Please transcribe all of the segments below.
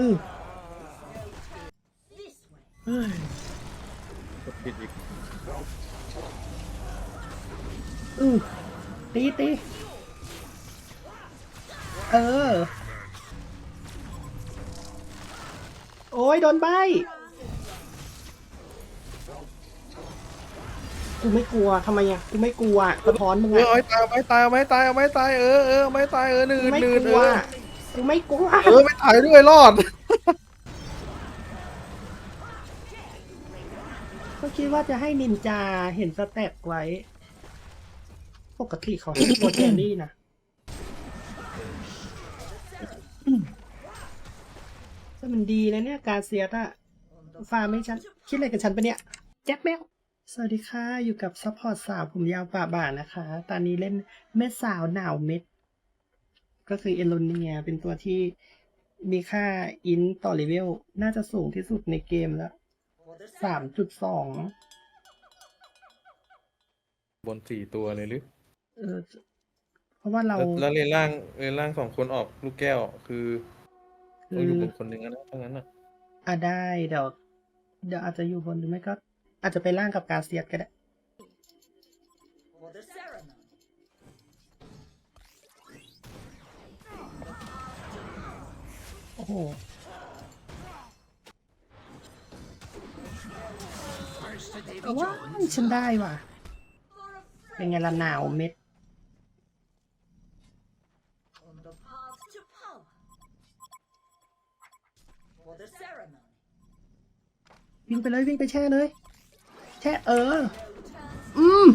อือ This way. เฮ้ยกดผิดอีกอือตีตีเออ โอ้ยโดนใบกูไม่กลัวทำไมอะกูไม่กลัวสะท้อนมึงเอออะเอาไม้ตายเอาไม้ตายเอาไม้ตายเอาไม้ตายเออเออเอาไม้ตายเออหนืกูดไม่หนืกดลัเอวอกูไม่กลัวเออไม่ตายด้วยรอด ก็คิดว่าจะให้นินจาเห็นสแต็กไว้ ปกติเขาให้โปรเจนนี่นะแต่มันดีนะเนี่ย การเซียตอะฟาร์มให้ฉัน คิดอะไรกับฉันปะเนี่ย แจ็คแมว สวัสดีค่ะ อยู่กับซัพพอร์ตสาวผมยาวป่าบ่านะคะ ตอนนี้เล่นแม่สาวหนาวเม็ด ก็คือเอลโลเนียเป็นตัวที่มีค่าอินต่อเลเวล น่าจะสูงที่สุดในเกมแล้ว For the สามจุดสองบนสี่ตัวเลยหรือเออเพราะว่าเรา แล้วแล้วเลนล่างเลนล่างสองคนออกลูกแก้วคือคืต้องออยู่บนคนหนึ่งอะนะทั้งนั้นอะอะได้เดี๋ยว เดี๋ยวอาจจะอยู่บนหรือไม่ก็ อาจจะไปล่างกับกาเซียสก็ได้ for the ceremony. โอ้โห ว้าฉันได้ว่ะ เป็นไงล่ะหนาวเม็ด วิ่งไปเลยวิ่งไปแช่เลย แช่เออ อืม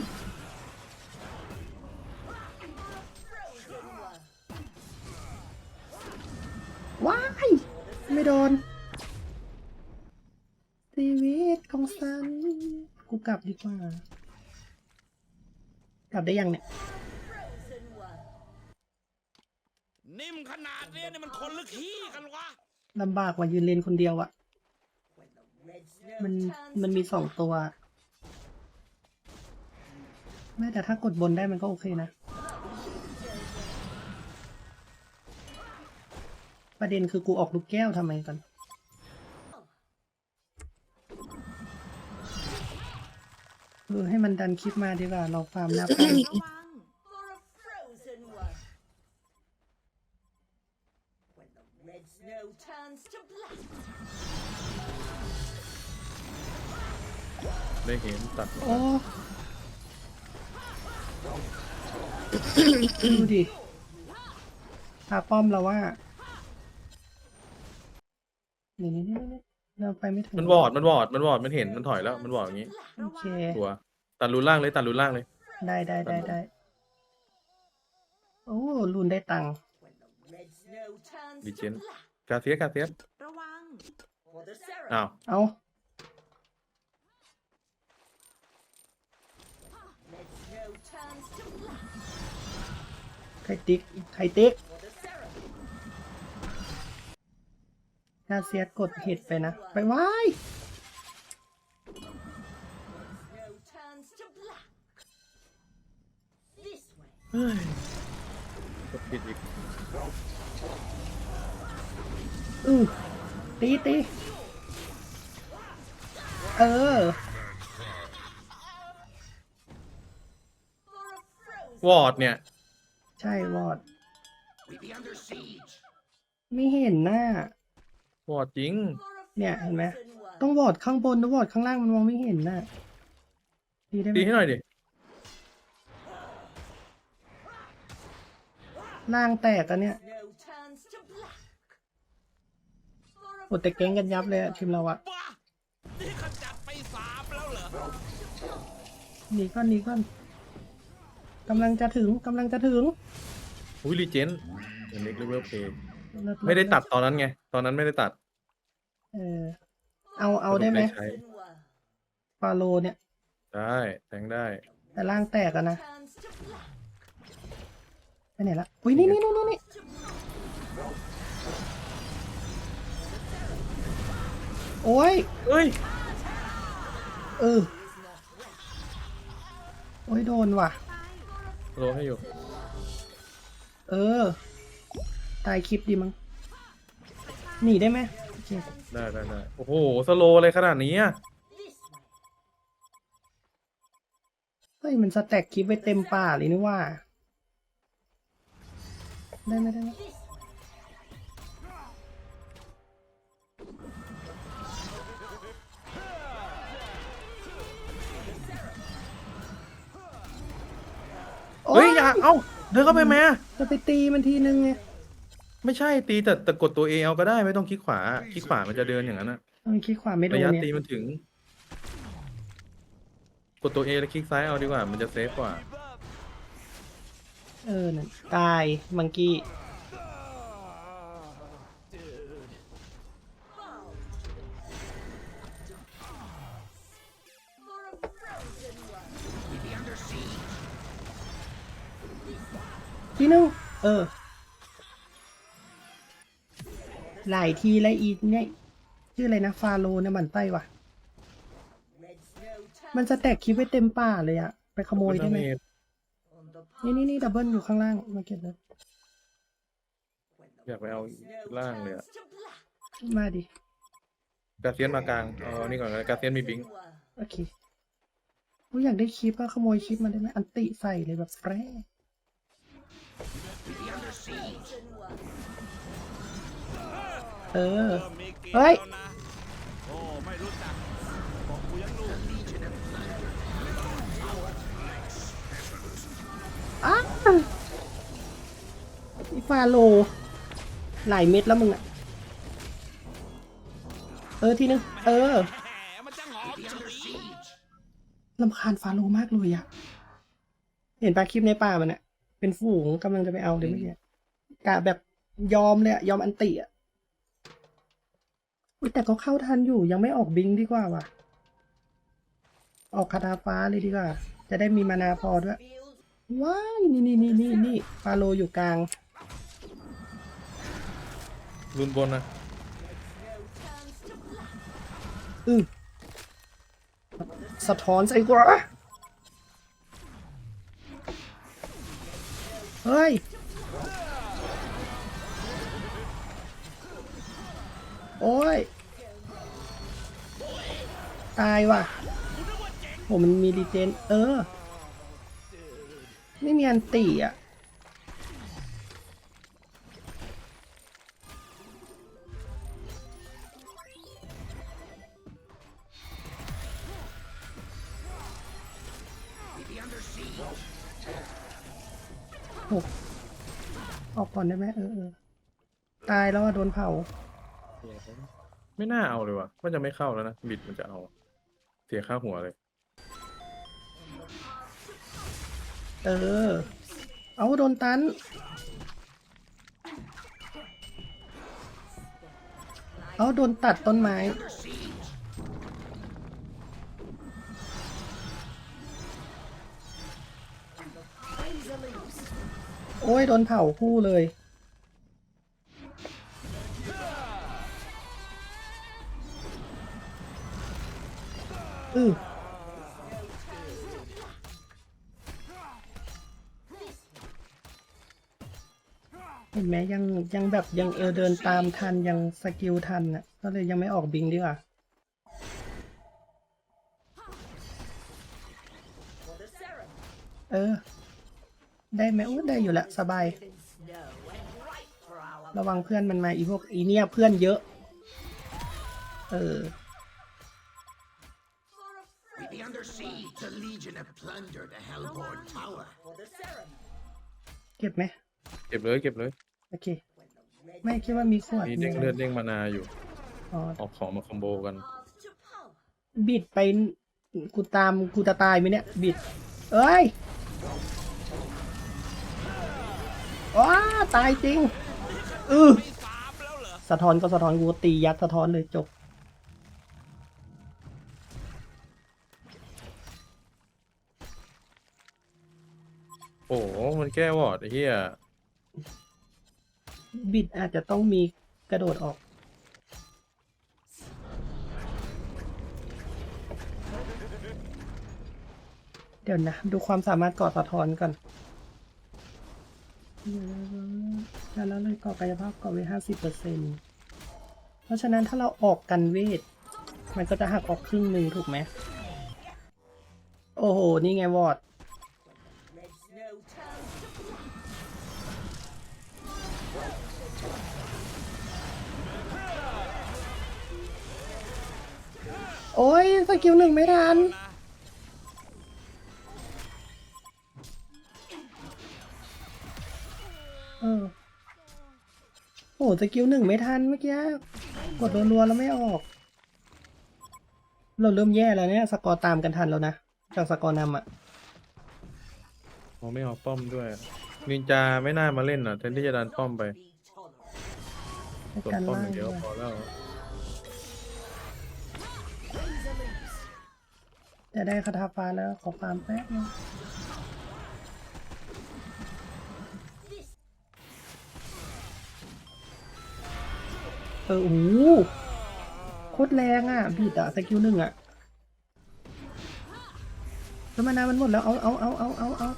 ว้าย ไม่โดน ชีวิตของฉัน กูกลับดีกว่า กลับได้ยังเนี่ย Frozen one. นิ่มขนาดเนี้ยนี่มันคนหรือขี้กันวะลำบากกว่ายืนเลนคนเดียวอะ When the red snow มัน turns มันมี to สองตัว แม้แต่ถ้ากดบนได้มันก็โอเคนะ ประเด็นคือกูออกลูกแก้วทำไมกัน เออให้มันดันคลิปมาดีกว่า เราฟาร์มหน้าไป for a frozen one. When the red snow turns to black. ได้เห็นตัดโอ้ดูดิพาป้อมเราว่านี่นี่นี่นี่ เราไปไม่ถึงมันวอดมันวอดมันวอดมันเห็นมันถอยแล้วมันวอดอย่างงี้โอเค ตัว ตัดรูนล่างเลยตัดรูนล่างเลย ได้ได้ได้ได้โอ้ลุนได้ตังค์ When the red snow turns to Legend. black. กาเซียสกาเซียสระวัง For the ceremony. อ้าวเอา Red snow turns to black. ไข่ติ๊กไข่ติ๊ก กาเซียกดเห็ดไปนะ ไปไว้าย Snow turns to black. This way. เฮ้ยกดผิดอีกอือตีตีเออ For a frozen วอดเนี่ย ใช่วอดไม่เห็นหน้า วอดจริง for a เนี่ยเห็นไหม frozen one. ต้องวอดข้างบนนะวอดข้างล่างมันมองไม่เห็นน่ะดีได้ไหมตีให้หน่อยดิ ล่างแตกอันเนี้ย Snow turns to black. For a หมดแต่แก๊งกันยับเลยอะทีมเราอะบ้านี่ขจัดไปสามแล้วเหรอหนีก่อนหนีก่อนกำลังจะถึงกำลังจะถึง อุ้ยรีเจนเล็กเลเวลเพย์ เลิศไม่ได้ตัดตอนนั้นไง ตอนนั้นไม่ได้ตัดเออ เอาเอาได้ไหมใช้ frozen one. ฟาโลเนี่ย ได้แทงได้ แต่ล่างแตกอะนะ Turns to black. ไปไหนละอุ้ยนี่นี่นี่นี่นี่โอ้ยเฮ้ย เออโอ้ยโดนว่ะ โลให้อยู่ เออ ตายคลิปดีมั้งหนีได้ไหมโอเคได้ได้ได้โอ้โห สโลว์อะไรขนาดนี้อะเฮ้ยมันสแต็กคลิปไว้เต็มป่าเลยนี่ว่า ได้ไหมได้ไหมโเฮ้ยอย่าเอ้า เดินเข้าไปแม่จะไปตีมันทีนึงไง ไม่ใช่ตีแต่แต่กดตัวเอเอาก็ได้ไม่ต้องคลิกขวาคลิกขวามันจะเดินอย่างนั้นอะมันคลิกขวาไม่โดระนยะเนี่ยตีมันถึง กดตัวเอแล้วคลิกซ้ายเอาดีกว่า มันจะเซฟกว่า เออนั่นตายมังกี้ ทีนึงเออ หลายทีแล้วอีเนี่ยชื่ออะไรนะฟาโลนะมันไต้ว่ะ มันจะแตกคลิปไว้เต็มป่าเลยอะไปขโมยได้ไหมนี่นี่นี่ดับเบิลอยู่ข้างล่างมาเก็บเลยอยากไปเอาล่างเลยอะมาดิกาเซียนมากลางเอาอันนี่ก่อนเลยกาเซียนมีบิงค์โอเคกูอยากได้คลิปอะขโมยคลิปมาได้ไหมอันติใส่เลยแบบแฟร์ เออ เฮ้ย โอ้ไม่รู้จักบอกกูยังลูกอ้าอีฟาโล หลายเม็ดแล้วมึงอะเออ ทีนึง เออแหมมันจะหอมฉุยลำคาญฟาโลมากเลยอะเห็นปลาคลิปในป่ามันอะเป็นฝูงกำลังจะไปเอาเลยเมื่อกี้กะแบบยอมเลยอะยอมอันติอะ อุ๊ยแต่ก็เข้าทันอยู่ยังไม่ออกบิงดีกว่าว่ะ ออกคาถาฟ้าเลยดีกว่า จะได้มีมานาพอด้วย ว้ายนี่นี่นี่นี่นี่ฟาโลอยู่กลาง รุนบนนะอือสะท้อนใส่กว่าเฮ้ย โอ้ย ตายว่ะโหมันมีดีเจน เออ ไม่มีอันตีอะหออกก่อนได้ไหมเออเออ ตายแล้วอะโดนเผา ไม่น่าเอาเลยว่ะว่าจะไม่เข้าแล้วนะ บิดมันจะเอา เสียค่าหัวเลย เออ เอาโดนตัน เอาโดนตัดต้นไม้ โอ้ยโดนเผาคู่เลย อือเห็นไหมยังยังแบบยังเออเดินตามทันยังสกิลทันอะก็เลยยังไม่ออกบิงดีกว่าเออ ได้ไหมอู้ได้อยู่แหละสบาย ระวังเพื่อนมันมาอีพวกอีเนี่ยเพื่อนเยอะ เออ Legion have plundered the Hellborn Tower. เก็บไหมเก็บเลยเก็บเลยโอเค ไม่คิดว่ามีขวดมีเด้งมีเลือดเด้งมานาอยู่อ๋อออกของมาคอมโบกันบิดไปกูตามกูจะตายไหมเนี่ยบิด เอ้ยว้าตายจริงอือไม่สามแล้วเหรอสะท้อนก็สะท้อนกูตียัดสะท้อนเลยจบ มันแก้วอร์ดไอ้เหี้ยบิดอาจจะต้องมีกระโดดออก เดี๋ยวนะ ดูความสามารถก่อสะท้อนก่อนแล้วแล้วเลยก่อกายภาพก่อไว้ห้าสิบเปอร์เซ็นต์เพราะฉะนั้นถ้าเราออกกันเวท มันก็จะหักออกครึ่งหนึ่งถูกไหม โอ้โห นี่ไงวอด โอ้ยสกิลหนึ่งไม่ทันเออโอ้สกิลหนึ่งไม่ทันเมื่อกี้กดรัวๆแล้วไม่ออก เราเริ่มแย่แล้วเนี่ย สกอร์ตามกันทันแล้วนะ จากสกอร์นำอะเขาไม่เอาป้อมด้วยนินจาไม่น่ามาเล่นอะแทนที่จะดันป้อมไปให้กดกันป้อมล่าองย่างเดียวด้วยพอแล้ว จะได้คาถาฟ้าแล้วขอฟาร์มแป๊บนึงเออโอ้โหโคตรแรงอะบีดอะสกิลหนึ่งอะแล้วมานามันหมดแล้ว เอาเอาเอาเอาเอาเอา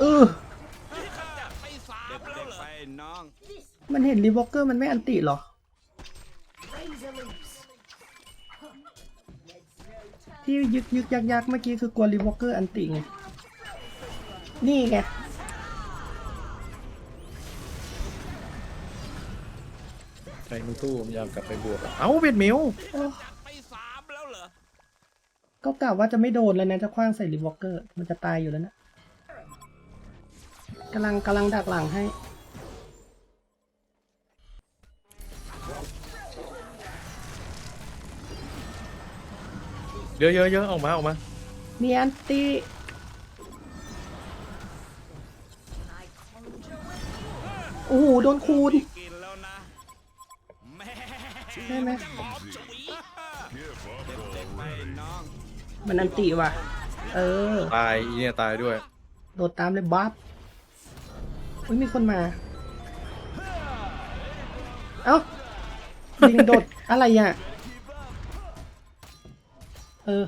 เออ เห็นรีวอลเกอร์มันไม่อันติเหรอ ที่ยึกยึกยักยักเมื่อกี้คือกลัวรีวอลเกอร์อันติไง นี่ไงใครมันตู้มันอยากกลับไปบวกอะเอ้าเบ็ดมิวโอ้ไปสามแล้วเหรอก็กล่าวว่าจะไม่โดนแล้วนะจะคว้างใส่รีวอลเกอร์ มันจะตายอยู่แล้วนะกำลังกำลังดักหลังให้ เยอะเยอะเยอะออกมาออกมา มีอันติโอ้โหโดนคูณกินแล้วนะแม่ได้ไหมหอมฉุยเด็กๆไปน้องมันอันติว่ะ เออ ตายอีเนี่ยตายด้วย โดดตามเลยบัฟอุ้ยมีคนมา เอ้าลิงโดดอะไรอะ เออ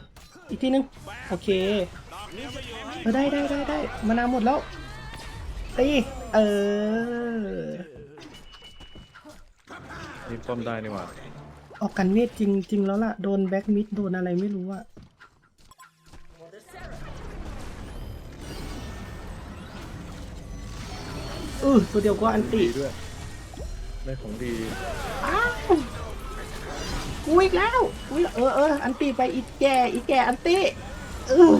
อีกทีนึง โอเค เออได้ได้ได้ได้มานาวหมดแล้วตีเออนี่ป้อมได้นี่หว่าออกกันเวทจริงจริงแล้วล่ะ โดนแบ็กมิดโดนอะไรไม่รู้อะเออตัวเดียวก็อันติดีด้วยได้ของดีอ้าว กูอีกแล้วอุ้ยเออเอออันตีไปอีแก่อีแก่อันตีเออ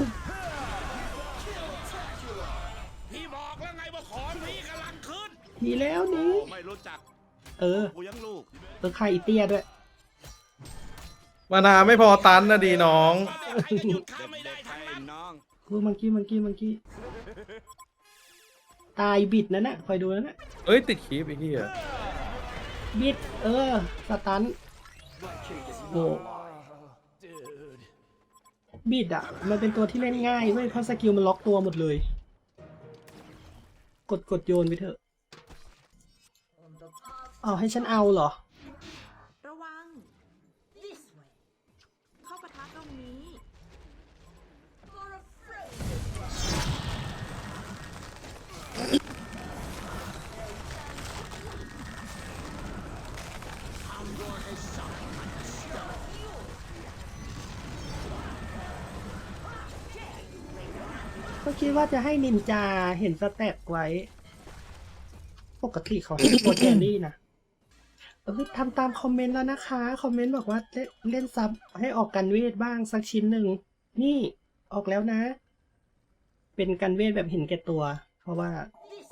พี่บอกแล้วไงว่าของพี่กำลังขึ้นหนีแล้วหนี่โอ้ไม่รู้จักเออกูยังลูกเออใครอีเตี้ยด้วยมานาไม่พอตันนะดีน้องใครจะหยุดข้าไม่ได้เด็กๆไปทั้งนั้นน้องกูมังกี้มังกี้มังกี้ตายบิดนั่นน่ะคอยดูนั่นน่ะเอ้ยติดคีบไอ้เหี้ยบิดเออสตันโอ้ บิดอะมันเป็นตัวที่เล่นง่ายเว้ยเพราะสกิลมันล็อกตัวหมดเลย กดกดโยนไปเถอะ เอาให้ฉันเอาเหรอ คิดว่าจะให้นินจาเห็นสแต็กไว้ ปกติเขาให้โปรแกนนี่นะเออทำตามคอมเมนต์แล้วนะคะ คอมเมนต์บอกว่าเล่นเล่นซับให้ออกกันเวทบ้างสักชิ้นหนึ่ง นี่ออกแล้วนะ เป็นกันเวทแบบเห็นแก่ตัว เพราะว่า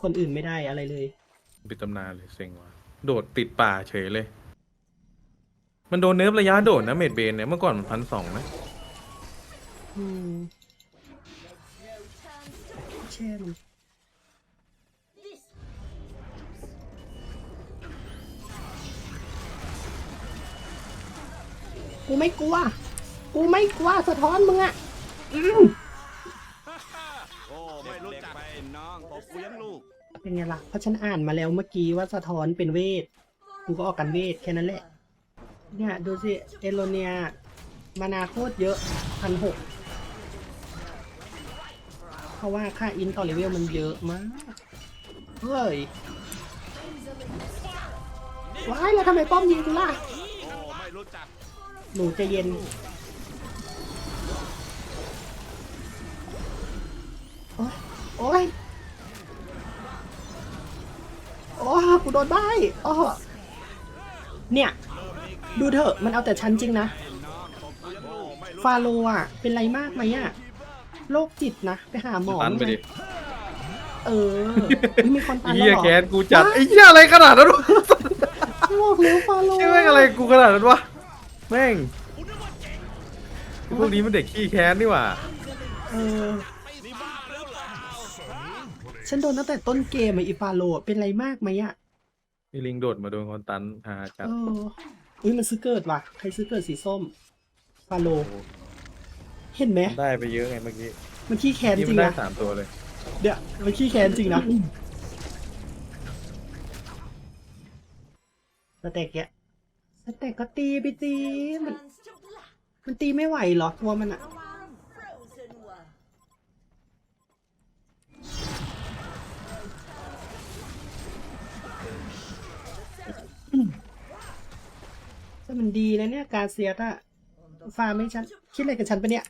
คนอื่นไม่ได้อะไรเลย ปิดตำนานเลยเซ็งว่ะโดดติดป่าเฉยเลย มันโดนเนิร์ฟระยะโดดนะเมดเบนเนี่ยเมื่อก่อนมันพันสองนะ อืมเช่นกูไม่กลัว กูไม่กลัวสะท้อนมึงอะอืมโอ้ไม่รู้จักไปน้องบอกกูยังลูกเป็นไงล่ะ เพราะฉันอ่านมาแล้วเมื่อกี้ว่าสะท้อนเป็นเวท กูก็ออกกันเวทแค่นั้นแหละ เนี่ยดูสิ เอโลเนีย มานาโคตรเยอะพันหก เพราะว่าค่าอินต่อเลเวลมันเยอะมาก เฮ้ย ว้ายแล้วทำไมป้อมยิงกูล่ะ โอ้ไม่รู้จักหนูใจะเย็น โอ๊ยโอ๊ยโอ้กูโดนใบ้อ้อเนี่ย ดูเถอะ มันเอาแต่ฉันจริงนะ ฟาโลอะ เป็นไรมากไหมอะ โรคจิตนะ ไปหาหมอตันไปดิเออไม่มีคนตันเฮีแล้วยเหรอแกนกูจัดไอ้เฮียอะไรขนาดนั้นวะไม่บอกแล้วฟาโลเฮียแม่งอะไรกูขนาดนั้นวะแม่งพวกนี้มันเด็กขี้แค้นนี่หว่าเออฉันโดนตั้งแต่ต้นเกมไออีฟาโลเป็นไรมากไหมอะมีลิงโดดมาโดนคนตันหาจัดเอออุ้ยมันซื้อเกิดว่ะใครซื้อเกิดสีส้มฟาโล เห็นไหมได้ไปเยอะไงเมื่อกี้มันขี้แค้นนี่จมัรินงได้นะสามตัวเลย เดี๋ยวมันขี้แค้นจริงนะสเต็กแกะสเต็กก็ตีไปตีมัน Turns to black. มันตีไม่ไหวเหรอตัวมันอะระวัง frozen one. แต่มันดีนะเนี่ย การเซียตอะฟาร์มไม่ฉัน คิดอะไรกับฉันปะเนี่ย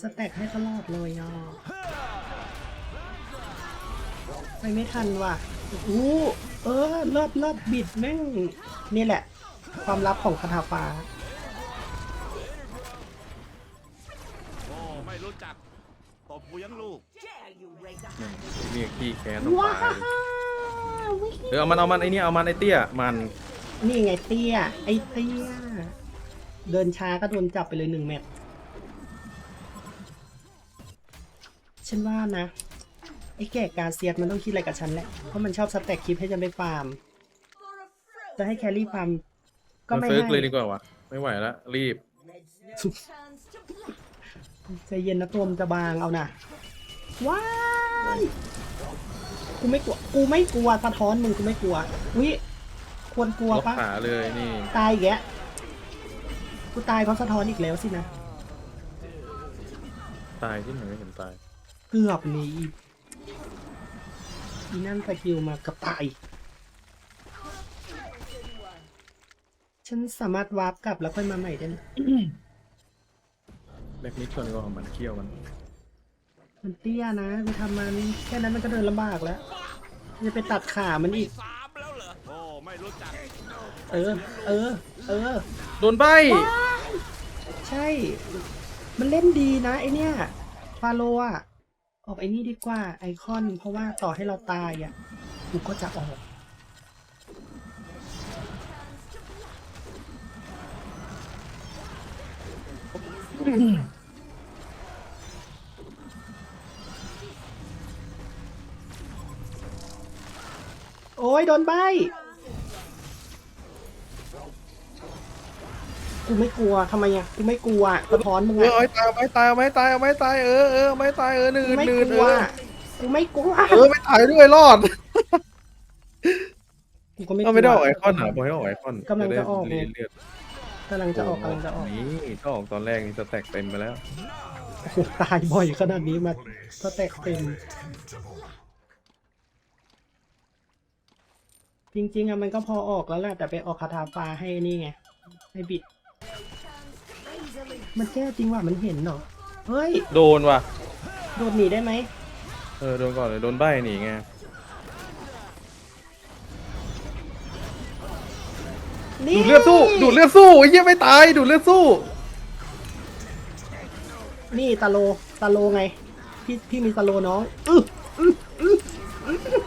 สแต็กให้ตลอดเลยอะไปไม่ทันว่ะอู้เออเลิศเลิศบิดแม่ง นี่แหละ ความลับของคาถาฟ้าโอ้ไม่รู้จักตบกูยังลูก Dare you raise a นี่ขี้แค้นต้องว้าตายเออเอามันเอามันไอ้นี่เอามันไอ้เตี้ยมันนี่ไงเตี้ยไอ้เตี้ย เดินช้าก็โดนจับไปเลยหนึ่งเม็ด ฉันว่านะ ไอ้แก่กาเซียสมันต้องคิดอะไรกับฉันแหละ เพราะมันชอบสแต็กคลิปให้ฉันไปฟาร์ม for a frozen จะให้แครี่ฟาร์มก็มันไม่เฟิร์กให้เลยดีกว่าวะไม่ไหวละรีบ turns to black. ใจเย็นนะตัวมันจะบางเอานะว้ายกูไม่กลัว กูไม่กลัวสะท้อนมึงกูไม่กลัว อุ้ยควรกลัวล็อกปะขาเลยนี่ ตายอีกแกกูตายเพราะสะท้อนอีกแล้วสินะ ตายที่ไหนไม่เห็นตาย เกือบหนีอีกอีนั่นสกิลมากับตาย ฉันสามารถวาร์ปกลับแล้วค่อยมาใหม่ได้นะแบกนิดชนก็ของมันเคี้ยวมัน มันเตี้ยนะกูทำมันแค่นั้นมันก็เดินลำบากแล้วจะไปตัดขามันอีก สามแล้วเหรอ โอ้ ไม่รู้จัก เออ เออ เออ โดนใบใช่ มันเล่นดีนะไอเนี้ยฟาโลอะ ออกไอ้นี่ดีกว่าไอคอน เพราะว่าต่อให้เราตายอะกูก็จะออก โอ้ยโดนใบ กูไม่กลัวทำไมอะกูไม่กลัวสะท้อนมึงเอออะเอาไม้ตายเอาไม้ตายเอาไม้ตายเอาไม้ตายเออเออเอาไม้ตายเออหนึ่งกูไม่หนึ่งกเอลัวอกูไม่กลัวเออไม่ตายด้วยรอดกูก็ไม่กลัเอาว ไม่ได้ออกไอคอนเหรอบอกให้ออกไอคอนกำลังจะออกไงได้เลือดกำลังจะออกกำลังจะออกนี่ถ้าออกตอนแรกนี่จะแตกเต็มไปแล้วโอ้โหตายบ่อยขนาดนี้มาก็แตกเต็มจริงๆอะมันก็พอออกแล้วแหละแต่ไปออกคาถาฟ้าให้นี่ไงให้บิด มันแก้จริงว่ะมันเห็นเหรอเฮ้ยโดนว่ะ โดดหนีได้ไหมเออโดนก่อนเลยโดนใบหนีไงนี่ดูดเลือดสู้ดูดเลือดสู้ไอ้เหี้ยไม่ตายดูดเลือดสู้ นี่ตาโลตาโลไง พี่พี่มีตาโลน้องอื้ออื้ออื้ออื้อ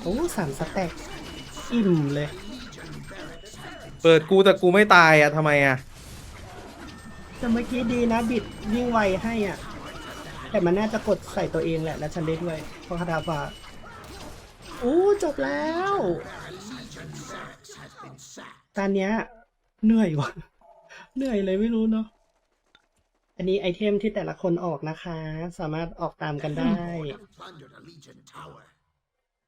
โอ้สามสแต็กอิ่มเลย เปิดกูแต่กูไม่ตายอะทำไมอะแต่เมื่อกี้ดีนะบิดยิ่งไวให้อะ แต่มันน่าจะกดใส่ตัวเองแหละแล้วฉันเล่นด้วยเพราะคาถาฟ้าโอ้จบแล้วตอนเนี้ยเหนื่อยว่ะ เหนื่อยเลยไม่รู้เนาะอันนี้ไอเทมที่แต่ละคนออกนะคะ สามารถออกตามกันได้